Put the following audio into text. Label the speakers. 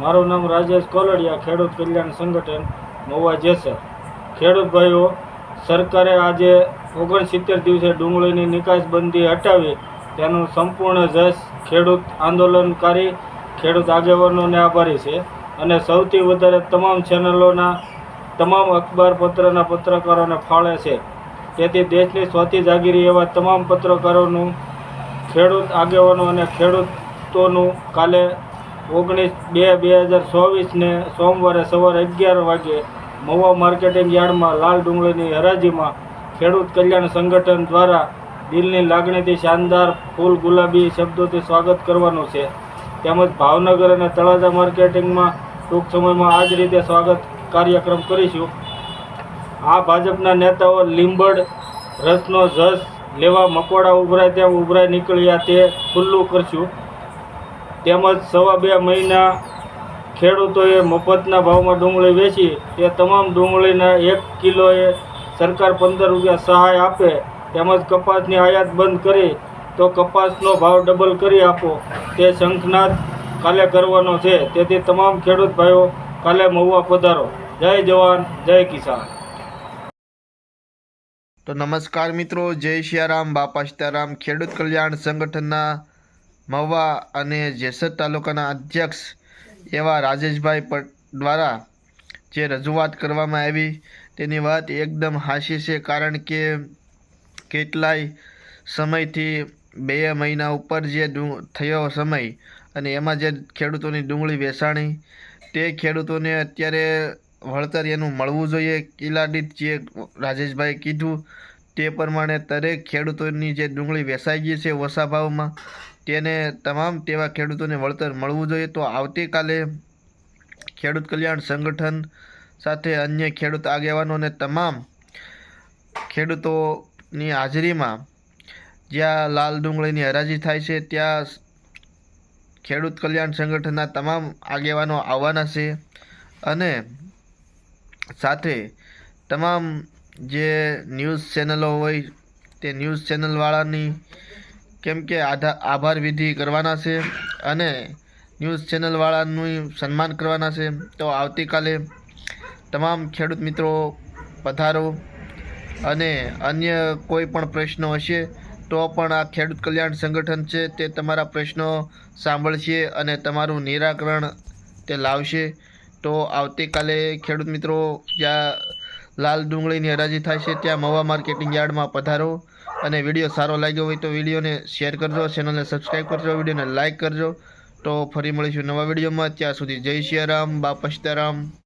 Speaker 1: મારું નામ રાજેશ કોલડિયા, ખેડૂત કલ્યાણ સંગઠન મહુવા જેસર. ખેડૂત ભાઈઓ, સરકારે આજે ઓગણસિત્તેર દિવસે ડુંગળીની નિકાસબંધી હટાવી તેનું સંપૂર્ણ જશ ખેડૂત આંદોલનકારી ખેડૂત આગેવાનોને આભારી છે. અને સૌથી વધારે તમામ ચેનલોના તમામ અખબાર પત્રના પત્રકારોને ફાળે છે. તેથી દેશની સ્વાતી જાગીરી એવા તમામ પત્રકારોનું, ખેડૂત આગેવાનો અને ખેડૂતોનું કાલે ઓગણીસ બે બે હજાર ચોવીસને સોમવારે સવારે અગિયાર વાગે મહુવા માર્કેટિંગ યાર્ડમાં લાલ ડુંગળીની હરાજીમાં ખેડૂત કલ્યાણ સંગઠન દ્વારા દિલની લાગણીથી શાનદાર ફૂલ ગુલાબી શબ્દોથી સ્વાગત કરવાનું છે. તેમજ ભાવનગર અને તળાજા માર્કેટિંગમાં ટૂંક સમયમાં આ જ રીતે સ્વાગત કાર્યક્રમ કરીશું. આ ભાજપના નેતાઓ લીંબડ, રસનો જસ, લેવા મકોડા ઉભરાય તેમ ઉભરાય નીકળ્યા તે ખુલ્લું કરશું. તેમજ સવા બે મહિના ખેડૂતોએ મફતના ભાવમાં ડુંગળી વેચી તે તમામ ડુંગળીના એક કિલોએ સરકાર પંદર રૂપિયા સહાય આપે, તેમજ કપાસની આયાત બંધ કરી, તો કપાસનો ભાવ ડબલ કરી આપો. તે શંખનાદ કાલે કરવાનો છે. તેથી તમામ ખેડૂત ભાઈઓ, કાલે મહુવા પધારો. જય જવાન, જય કિસાન.
Speaker 2: તો નમસ્કાર મિત્રો, જય સિયારામ બાપા સીતારામ, ખેડૂત કલ્યાણ સંગઠનના મહુવા અને જેસર તાલુકાના અધ્યક્ષ એવા રાજેશભાઈ દ્વારા જે રજૂઆત કરવામાં આવી, તેની વાત એકદમ હાસી છે કારણ કે કેટલાય સમયથી બે મહિના ઉપર જે થયો સમય અને એમાં જે ખેડૂતોની ડુંગળી વેચાણી તે ખેડૂતોને અત્યારે વળતર એનું મળવું જોઈએ. કિલ્લા જે રાજેશભાઈ કીધું, તે પ્રમાણે દરેક ખેડૂતોની જે ડુંગળી વેચાઈ ગઈ છે ઓછા ભાવમાં તેને તમામ તેવા ખેડૂતોને વળતર મળવું જોઈએ. તો આવતીકાલે ખેડૂત કલ્યાણ સંગઠન સાથે અન્ય ખેડૂત આગેવાનો અને તમામ ખેડૂતોની હાજરીમાં જ્યાં લાલ ડુંગળીની હરાજી થાય છે, ત્યાં ખેડૂત કલ્યાણ સંગઠનના તમામ આગેવાનો આવવાના છે અને સાથે તમામ જે ન્યૂઝ ચેનલો હોય, તે ન્યૂઝ ચેનલવાળાની કેમ કે આધા, આભાર વિધિ કરવાના છે અને ન્યૂઝ ચેનલવાળાનું સન્માન કરવાના છે. તો આવતીકાલે તમામ ખેડૂત મિત્રો પધારો અને અન્ય કોઈ પણ પ્રશ્નો હશે તો પણ આ ખેડૂત કલ્યાણ સંગઠન છે તે તમારા પ્રશ્નો સાંભળશે અને તમારું નિરાકરણ તે લાવશે. તો આવતીકાલે ખેડૂત મિત્રો જ્યાં લાલ ડુંગળીની હરાજી થાય છે, ત્યાં મવા માર્કેટિંગ યાર્ડમાં પધારો અને વીડિયો સારો લાગ્યો હોય તો વિડીયોને શેર કરજો, ચેનલને સબસ્ક્રાઈબ કરજો, વિડીયોને લાઇક કરજો. તો ફરી મળીશું નવા વિડીયોમાં, ત્યાં સુધી જય સિયારામ બાપ સીતારામ